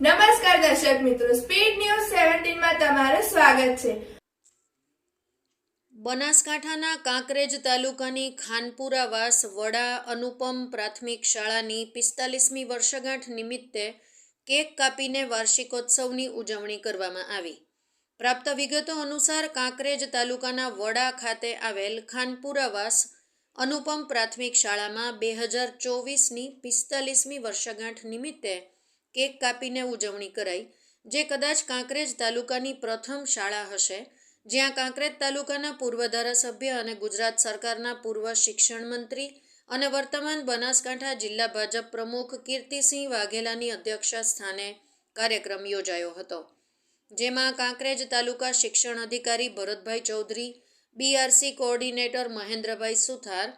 નમસ્કાર દર્શક મિત્રો સ્પીડ ન્યૂઝ સેવન્ટીનમાં તમારું સ્વાગત છે. બનાસકાંઠાના કાંકરેજ તાલુકાની ખાનપુરાવાસ વડા અનુપમ પ્રાથમિક શાળાની પિસ્તાલીસમી વર્ષગાંઠ નિમિત્તે કેક કાપીને વાર્ષિકોત્સવની ઉજવણી કરવામાં આવી. પ્રાપ્ત વિગતો અનુસાર કાંકરેજ તાલુકાના વડા ખાતે આવેલ ખાનપુરાવાસ અનુપમ પ્રાથમિક શાળામાં બે હજાર ચોવીસની પિસ્તાલીસમી વર્ષગાંઠ નિમિત્તે કેક કાપીને ઉજવણી કરાઈ, જે કદાચ કાંકરેજ તાલુકાની પ્રથમ શાળા હશે, જ્યાં કાંકરેજ તાલુકાના પૂર્વ ધારાસભ્ય અને ગુજરાત સરકારના પૂર્વ શિક્ષણ મંત્રી અને વર્તમાન બનાસકાંઠા જિલ્લા ભાજપ પ્રમુખ કીર્તિસિંહ વાઘેલાની અધ્યક્ષા સ્થાને કાર્યક્રમ યોજાયો હતો, જેમાં કાંકરેજ તાલુકા શિક્ષણ અધિકારી ભરતભાઈ ચૌધરી બીઆરસી કોઓર્ડિનેટર મહેન્દ્રભાઈ સુથાર,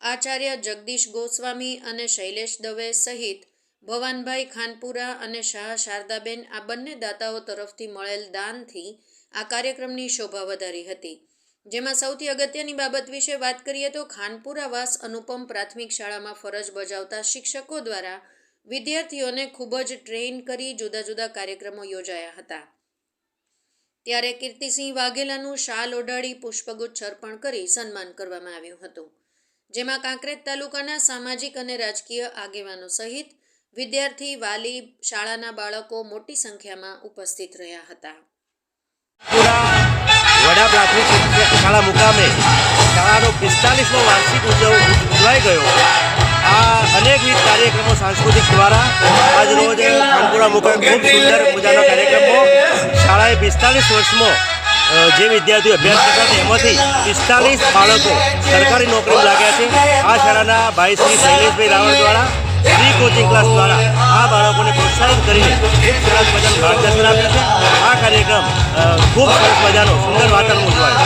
આચાર્ય જગદીશ ગોસ્વામી અને શૈલેષ દવે સહિત ભવાનભાઈ ખાનપુરા અને શાહ શારદાબેન આ બંને દાતાઓ તરફથી મળેલ દાનથી આ કાર્યક્રમની શોભા વધારી હતી. જેમાં સૌથી અગત્યની બાબત વિશે વાત કરીએ તો ખાનપુરા વાસ અનુપમ પ્રાથમિક શાળામાં ફરજ બજાવતા શિક્ષકો દ્વારા વિદ્યાર્થીઓને ખૂબ જ ટ્રેન કરી જુદા જુદા કાર્યક્રમો યોજાયા હતા. ત્યારે કીર્તિસિંહ વાઘેલાનું શાલ ઓઢાડી પુષ્પગુચ્છ અર્પણ કરી સન્માન કરવામાં આવ્યું હતું. જેમાં કાંકરેજ તાલુકાના સામાજિક અને રાજકીય આગેવાનો સહિત વિદ્યાર્થી વાલી શાળાના બાળકો મોટી સંખ્યામાં ઉપસ્થિત રહ્યા હતા. વડા પ્રાથમિક શાળા મુકામે શાળાનો પિસ્તાલીસમો વાર્ષિક ઉત્સવ ઉજવાઈ ગયો. આ અનેકવિધ કાર્યક્રમો સાંસ્કૃતિક દ્વારા આજ રોજ ખાનપુરા મુકામે ખૂબ સુંદર મજાનો કાર્યક્રમો. શાળાએ પિસ્તાલીસ વર્ષમાં જે વિદ્યાર્થીઓ અભ્યાસ કરતા હતા, એમાંથી પિસ્તાલીસ બાળકો સરકારી નોકરી લાગ્યા છે. આ શાળાના ભાઈ શ્રી શૈલેષભાઈ રાવળ દ્વારા ફ્રી કોચિંગ ક્લાસ દ્વારા આ બાળકોને પ્રોત્સાહિત કરીને ખૂબ સરસ મજાનું માર્ગદર્શન આપ્યું છે. આ કાર્યક્રમ ખૂબ સરસ મજાનો, સુંદર વાતાવરણ ઉજવાય.